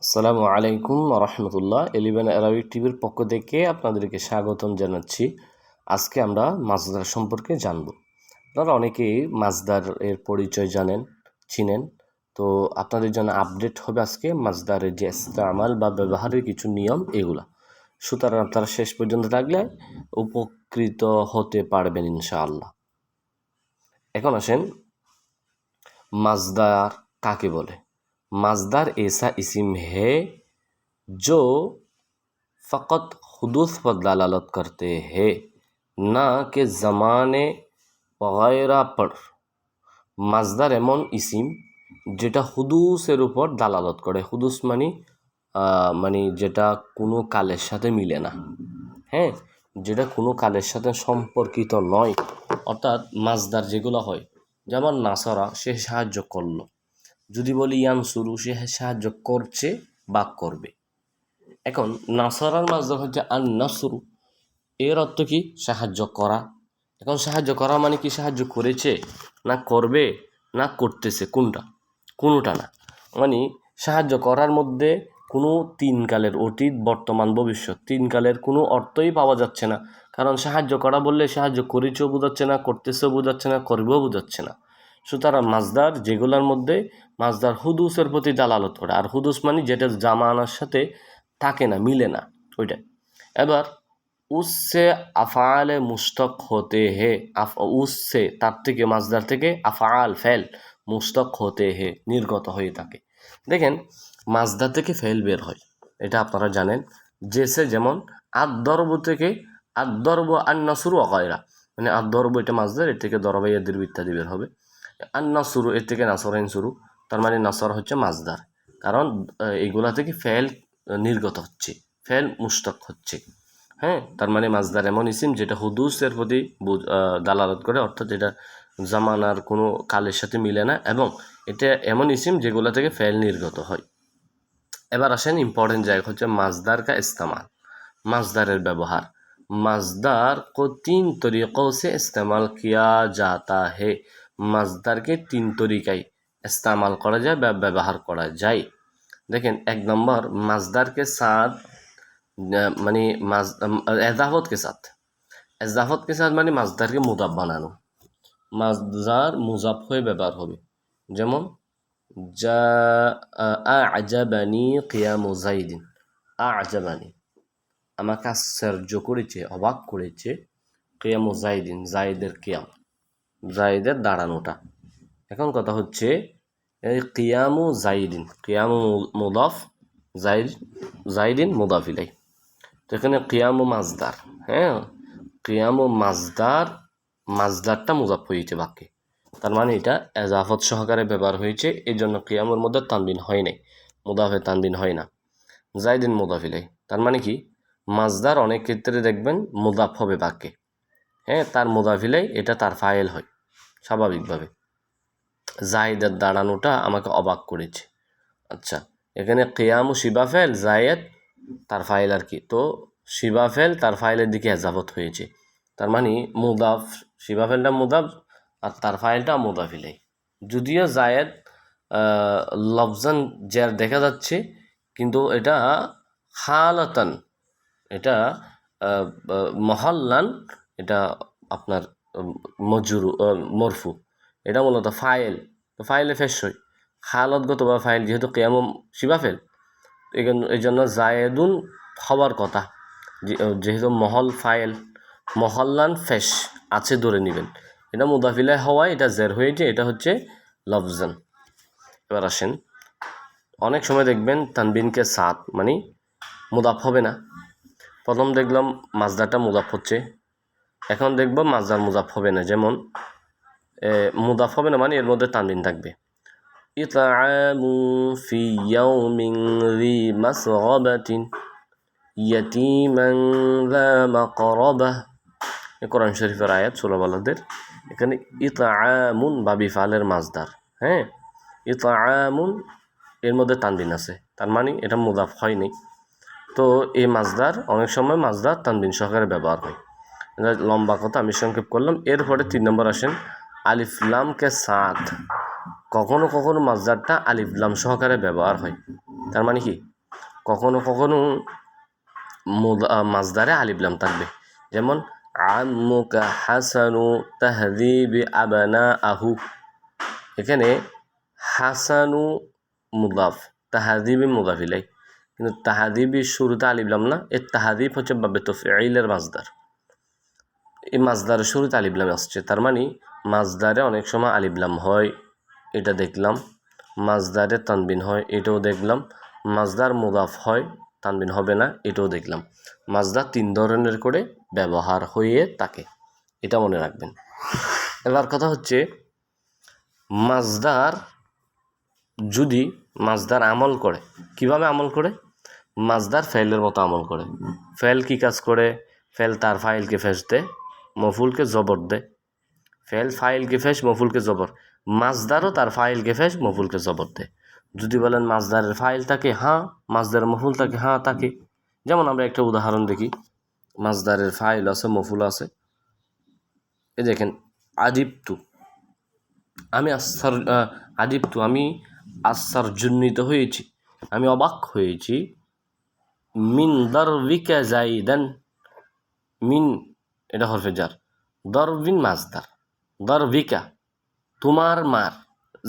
আসসালামু আলাইকুম রহমতুল্লাহ। Eleven Arabic টিভির পক্ষ থেকে আপনাদেরকে স্বাগতম জানাচ্ছি। আজকে আমরা মাছদার সম্পর্কে জানব। আপনারা অনেকেই মাছদার এর পরিচয় জানেন, চিনেন। তো আপনাদের জন্য আপডেট হবে আজকে মাছদারের যে ইস্তেমাল বা ব্যবহারের কিছু নিয়ম এগুলা। সুতরাং আপনারা শেষ পর্যন্ত থাকলে উপকৃত হতে পারবেন ইনশাআল্লাহ। এখন আসেন মাছদার কাকে বলে? मज़दार ऐसा इस्म है जो फ़कत हदूस पर दलालत करते हैं না কে জামানে वगैरह पर মাজদার এমন ইসিম যেটা হুদুসের উপর দালালত করে হুদুস মানে আহ, মানে যেটা কোনো কালের সাথে মিলে না হ্যাঁ যেটা কোনো কালের সাথে সম্পর্কিত নয় অর্থাৎ মাজদার যেগুলো হয় যেমন নাসারা সে সাহায্য করলো যদি বলি ইয়ানসুরু সে সাহায্য করছে বা করবে। এখন নাসারার মাজদার হচ্ছে আন নাসরু। এর অর্থ কি? সাহায্য করা। এখন সাহায্য করা মানে কি? সাহায্য করেছে না করবে না করতেছে? কোনটা? কোনোটা না। মানে সাহায্য করার মধ্যে কোনো তিন কালের অতীত, বর্তমান, ভবিষ্যৎ। তিন কালের কোনো অর্থই পাওয়া যাচ্ছে না। কারণ সাহায্য করা বললে সাহায্য করেছেও বোঝাচ্ছে না, করতেছেও বোঝাচ্ছে না, করবেও বোঝাচ্ছে না। সুতরাং মাজদার যেগুলোর মধ্যে মাজদার হুদুসের প্রতি দালালত করে। আর হুদুস মানে যেটা জামানার সাথে থাকে না, মিলে না, ওইটা। এবার, উসসে আফআলে মুস্তক হতে হে, আফ, উসসে তার থেকে, মাজদার থেকে আফআল, ফেল মুস্তক হতে হে, নির্গত হয়ে থাকে। দেখেন মাজদার থেকে ফেল বের হয়, এটা আপনারা জানেন। জেসে যেমন আদর্ব থেকে আদর্ব আন্নাসুরু অকয়রা মানে আদর্ব এটা মাজদার, এর থেকে দরবাইয়াদের ইত্যাদি বের হবে। আন্নাসুরু, এর থেকে নাসরাইন শুরু। তার মানে নাসার হচ্ছে মাজদার। কারণ এইগুলা থেকে ফেল নির্গত হচ্ছে, ফেল মুস্তক হচ্ছে। হ্যাঁ? তার মানে মাজদার এমন ইসিম যেটা হুদুসের প্রতি দালালত করে, অর্থাৎ এটা জামানার কোনো কালের সাথে মিলে না, এবং এটা এমন ইসিম যেগুলো থেকে ফেল নির্গত হয়। এবার আসেন ইম্পর্টেন্ট জায়গা হচ্ছে মাজদার কা ইস্তেমাল, মাজদারের ব্যবহার। মাজদার কো তিন তরিকো সে ইস্তেমাল কিয়া যাতা হে। মাজদারকে তিন তরিকায় ইস্তেমাল করা যায় বা ব্যবহার করা যায়। দেখেন এক নম্বর মাজদারকে আহ, মানে মাজ এজাফত কে সাথ এজাফত কে সাথ মানে মাজদারকে মুদাব বানানো। মাজদার মুজাব হয়ে ব্যবহার হবে। যেমন যা আজাবানি কিয়ামু জাইদিন আজাবানি। আমাকে আশ্চর্য করেছে অবাক করেছে কিয়ামু জাইদিন জাইদের কিয়াম জাইদের দাঁড়ানোটা। এখন কথা হচ্ছে কিয়ামু জাইদিন কিয়ামু মুদাফ জাইদ জাইদিন মুদাফিলাই তো এখানে কিয়ামু মাজদার হ্যাঁ? কিয়ামু মাজদার মাজদারটা মুজাফ হয়েছে বাক্যে। তার মানে এটা এজাফত সহকারে ব্যবহার হয়েছে এই জন্য কিয়ামুর মধ্যে তানবিন হয় নাই, মুদাফে তানবিন হয় না। জাইদিন মুদাফিলাই তার মানে কি? মাজদার অনেক ক্ষেত্রে দেখবেন মুদাফ হবে বাক্যে। হ্যাঁ তার মুদাফিলাই এটা তার ফাইল হয়, স্বাভাবিকভাবে। জাহিদের দাঁড়ানোটা আমাকে অবাক করেছে। আচ্ছা এখানে কেয়াম কেয়ামু শিবাফেল জায়েদ তার ফাইল আর কি। তো শিবাফেল তার ফাইলের দিকে হেজাবত হয়েছে। তার মানে মুদাফ শিবাফেলটা মুদাফ আর তার ফাইলটা মুদাফিলাই। যদিও জায়েদ লফজান জের দেখা যাচ্ছে, কিন্তু এটা হালাতান এটা মহল্লান, এটা আপনার মজুরু মরফু। এটা মূলত ফাইল। তো ফাইলে ফেস হয়। হালতগত বা ফাইল যেহেতু কেয়াম শিবাফেল এই জন্য জায়েদুন হওয়ার কথা। যেহেতু মহল ফাইল, মহল্লান ফেস আছে ধরে নেবেন। এটা মুদাফিলায় হওয়ায় এটা জের হয়েছে, এটা হচ্ছে লফজান। এবার আসেন। অনেক সময় দেখবেন তানবিনকে সাত মানে মুদাফ হবে না। প্রথম দেখলাম মাজদারটা মুদাফ হচ্ছে। এখন দেখব মাজদার মুজাফ হবে না। যেমন মুদাফ হবে না মানে এর মধ্যে তানবিন থাকবে ইতআমু ফি ইয়াউমিন ذي مسغبة يتيما ذا مقربة এ কোরআন শরীফের আয়াত সুলাবালাদের এখানে ইতআমুন বাবি ফালের মাজদার হ্যাঁ ইতআমুন এর মধ্যে তানবিন আছে তার মানে এটা মুদাফ হয়নি তো এই মাজদার অনেক সময় মাজদার তানবিন সহকারে ব্যবহার হয় এটা লম্বা কথা আমি সংক্ষেপ করলাম এরপরে তিন নম্বর আসেন আলিফলামকে সাথ কখনো কখনো মাজদারটা আলিফলাম সহকারে ব্যবহার হয়। তার মানে কি? কখনো কখনো মাজদারে আলিবলাম থাকবে। যেমন আমুকা হাসানু তাহদিবি আবানা আহু এখানে হাসানু মুদাফ, তাহাদিবি মুদাফিলাই কিন্তু তাহাদিবি শুরুতে আলিবলাম না, এর তাহাদিব হচ্ছে বাবে তফিলের মাজদার এই মাজদারের শুরুতে আলিবলাম আসছে। তার মানে মাজদারে অনেক সময় আলিবলাম হয়, এটা দেখলাম। মাজদারে তানবিন হয়, এটাও দেখলাম। মাজদার মুদাফ হয়, তানবিন হবে না, এটাও দেখলাম। মাজদার তিন ধরনের করে ব্যবহার হয়ে থাকে, এটা মনে রাখবেন। এবার কথা হচ্ছে, মাজদার যদি মাজদার আমল করে, কীভাবে আমল করে? মাজদার ফেলের মতো আমল করে। ফেল কি কাজ করে? ফেল তার ফাইলকে ফেস দেয় মফুলকে জবর দেয় ফেল ফাইলকে ফেস, মফুলকে জবর। মাজদারও তার ফাইলকে ফেস, মফুলকে জবর দেয় যদি বলেন মাজদারের ফাইল থাকে হ্যাঁ মাজদারের মফুল থাকে হ্যাঁ থাকে যেমন আমরা একটা উদাহরণ দেখি, মাজদারের ফাইল আছে, মফুল আছে। এই দেখেন, আদিপ্তু। আমি আশ্চর আদিপ্তু, আমি আশ্চর্যজনিত হয়েছি। আমি অবাক হয়েছি। মিন দরবিকা জাইদান, মিন এটা হরফে যার দরবিন মাজদার। দরবিকা, তোমার মার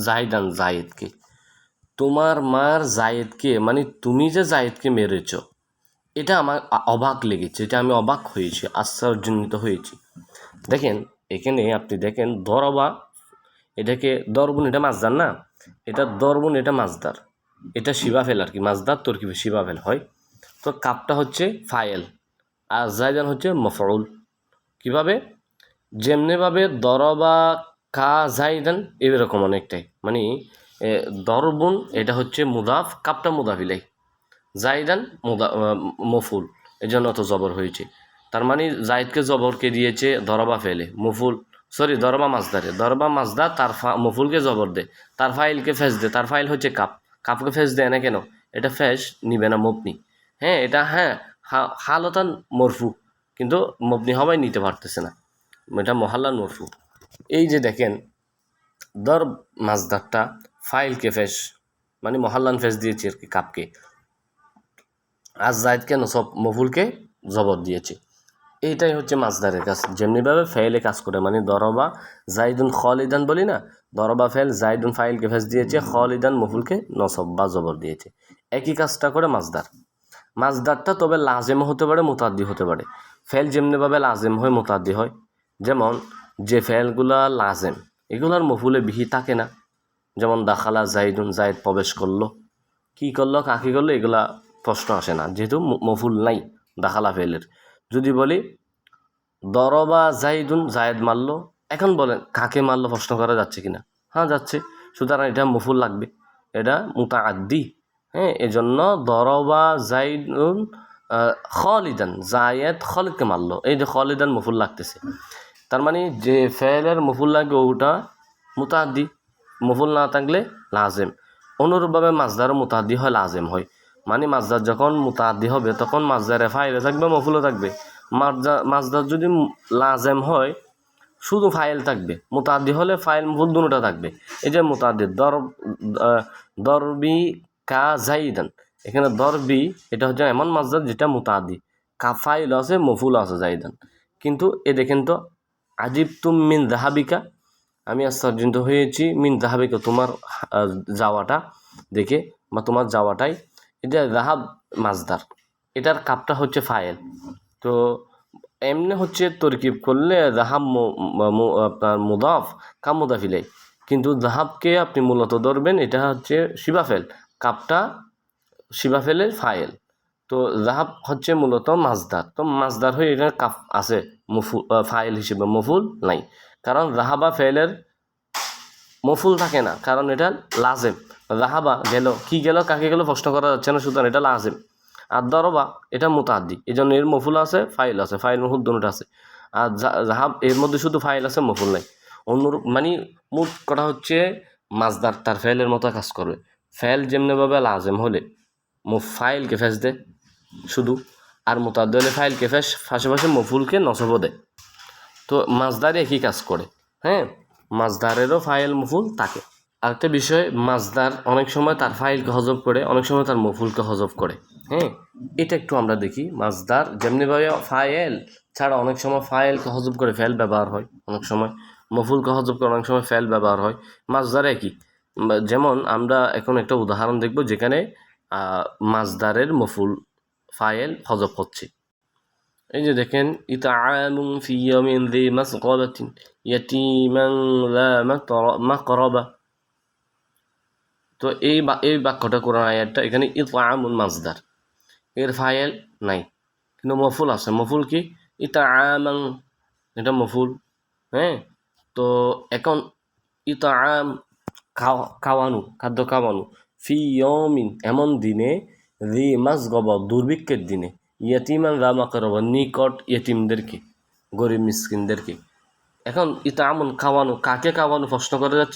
জাইদান জায়েদকে। তোমার মার জায়েদকে মানে তুমি যে জায়েদকে মেরেছ, এটা আমার অবাক লেগেছে, এটা আমি অবাক হয়েছি, আশ্চর্যজনিত হয়েছি। দেখেন, এখানে আপনি দেখেন, দরবা, এটাকে দরবুন, এটা মাজদার না? এটা দরবুন, এটা মাজদার। এটা শিবা ফেল আর কি? মাজদার, তোর কি শিবা ফেল? হয়। তো কাপটা হচ্ছে ফায়েল, আর জায়দান হচ্ছে মফরুল কীভাবে? যেমনিভাবে দরবা কা জাইদান এরকম অনেকটাই। মানে দরবুন এটা হচ্ছে মুদাফ, কাপটা মুদাফিলাই। জাইদান মুদা মফুল। এই জন্য অত জবর হয়েছে। তার মানে জাইদকে জবরকে দিয়েছে দরবা ফেলে। মফুল, সরি দরবা মাছদারে দরবা মাছদা তার ফা, মফুলকে জবর দে। তার ফাইলকে ফেস দে। তার ফাইল হচ্ছে কাপ। কাপকে ফেস দেয় না কেন? এটা ফেস নিবে না মপনি। হ্যাঁ এটা হ্যাঁ হালতান মরফু। কিন্তু মপনি হবাই নিতে পারতেছে না। এটা মহাল্লান মরফু এই যে দেখেন, দর মাজদারটা ফাইলকে ফেস মানে মহাল্লান ফেস দিয়েছে আর কি কাপকে। আজ জায়দকে নসব মফুলকে জবর দিয়েছে? এইটাই হচ্ছে মাজদারের কাজ। যেমনিভাবে ফেলে কাজ করে মানে দরবা জাইদুন খলিদান বলি না, দরবা ফেল জাইদুন ফাইলকে ফেস দিয়েছে, খলিদান মফুলকে নসব বা জবর দিয়েছে। একই কাজটা করে মাজদার মাজদারটা তবে লাজেম হতে পারে, মোতাদ্দি হতে পারে। ফেল যেমনিভাবে লাজেম হয়, মোতাদ্দি হয়। যেমন, যে ফেলগুলা লাজেম, এগুলার মফুলে বিহি থাকে না। যেমন, দাখালা জাইদুন, জাইদ প্রবেশ করল। কি করল, কাকে করল, এগুলা প্রশ্ন আসে না। যেহেতু মফুল নাই দাখালা ফেলের। যদি বলি, দরবা জাইদুন জায়েদ মারলো। এখন বলেন, কাকে মারলো, প্রশ্ন করা যাচ্ছে কিনা? হ্যাঁ যাচ্ছে। সুতরাং এটা মফুল লাগবে। এটা মুতা আদ্দি হ্যাঁ এজন্য দরবা জাইদুন খলিদান জায়েদ খলিদকে মারলো। এই যে খলিদান মফুল লাগতেছে। তার মানে যে ফেলের মফুল লাগবে ওটা মুতাদ্দি মফুল না থাকলে লাজেম। অনুরূপভাবে মাজদারও মুতাদ্দি হয়, লাজেম হয়। মানে মাজদার যখন মুতাদ্দি হবে, তখন মাজদারে ফাইলে থাকবে, মফুলও থাকবে। মাজদা, মাজদার যদি লাজেম হয়, শুধু ফাইল থাকবে। মুতাদ্দি হলে ফাইল, মফুল দুটোটা থাকবে। এই যে মুতাদ্দি দর দরবি কা জাইদান এখানে দরবি, এটা হচ্ছে এমন মাজদার যেটা মুতাদ্দি কা ফাইল আছে, মফুল আছে জাইদান। কিন্তু এ দেখেন তো আজিব তুম মিন দাহাবিকা আমি আশ্চর্যিত হয়েছি, মিন দাহাবিকা তোমার যাওয়াটা দেখে, বা তোমার যাওয়াটাই। এটা রাহাব মাজদার এটার কাপটা হচ্ছে ফায়েল। তো এমনি হচ্ছে তরকিব করলে মু- আপনার মুদাফ কাম মুদাফিলাই কিন্তু জাহাবকে আপনি মূলত ধরবেন, এটা হচ্ছে শিবাফেল কাপটা শিবাফেলের ফাইল। তো জাহাব হচ্ছে মূলত মাজদার। তো মাজদার হয়ে এটা কাপ আছে মুফু আহ, ফাইল হিসেবে মফুল নাই। কারণ রাহাবা ফেলের মফুল থাকে না কারণ এটা লাজেম। রাহাবা গেল কি গেল কাকে গেল প্রশ্ন করা যাচ্ছে না সুতরাং এটা লাজেম। আর দরবা এটা মুতাদ্দি। এই জন্য এর মফুল আছে ফাইল আছে ফাইল মফুল দুটো আছে। আর জাহাব এর মধ্যে শুধু ফাইল আছে মফুল নাই। অনুরূপ মানে মোট কথা হচ্ছে মাজদার তার ফেলের মতো কাজ করবে। ফেল যেমনিভাবে লাজেম হলে মু ফাইলকে ফেস দে, শুধু আর মোতাদ্দি হলে ফাইলকে ফেস, পাশাপাশি মফুলকে নসবও দেয় তো মাজদার একই কাজ করে হ্যাঁ? মাজদারেরও ফাইল মফুল থাকে আরেকটা বিষয়, মাজদার অনেক সময় তার ফাইলকে হজব করে, অনেক সময় তার মফুলকে হজব করে হ্যাঁ? এটা একটু আমরা দেখি, মাজদার যেমনিভাবে ফাইল ছাড়া অনেক সময় ফাইলকে হজব করে ফেল ব্যবহার হয়, অনেক সময় মফুলকে হজব করে অনেক সময় ফেল ব্যবহার হয়, মাজদার একই। যেমন আমরা এখন একটা উদাহরণ দেখব যেখানে মাজদারের মফুল ফাইল হজব হচ্ছে। এই যে দেখেন, ইতাআমুন ফি ইয়ামিন যি মাসগাবাতিন ইয়াতীমান মাতরা- মাকরাবা। তো এই এই বাক্যটা কোরআন আয়াতটা এখানে ইতাআমুন মাজদার এর ফাইল নাই। কিন্তু মফুল আছে। মফুল কি? ইতাআমান। এটা মফুল। হ্যাঁ? তো এখন, ইতাআম খাওয়ানো, খাদ্য খাওয়ানো। ফি ইয়মিন এমন দিনে রি মাসগব, দুর্ভিক্ষের দিনে। ইয়তিমান রামা করব নিকট ইয়তিমদেরকে, গরিব মিসকিনদেরকে। এখন ইতা ইতামন খাওয়ানো, কাকে খাওয়ানো প্রশ্ন করা যাচ্ছে?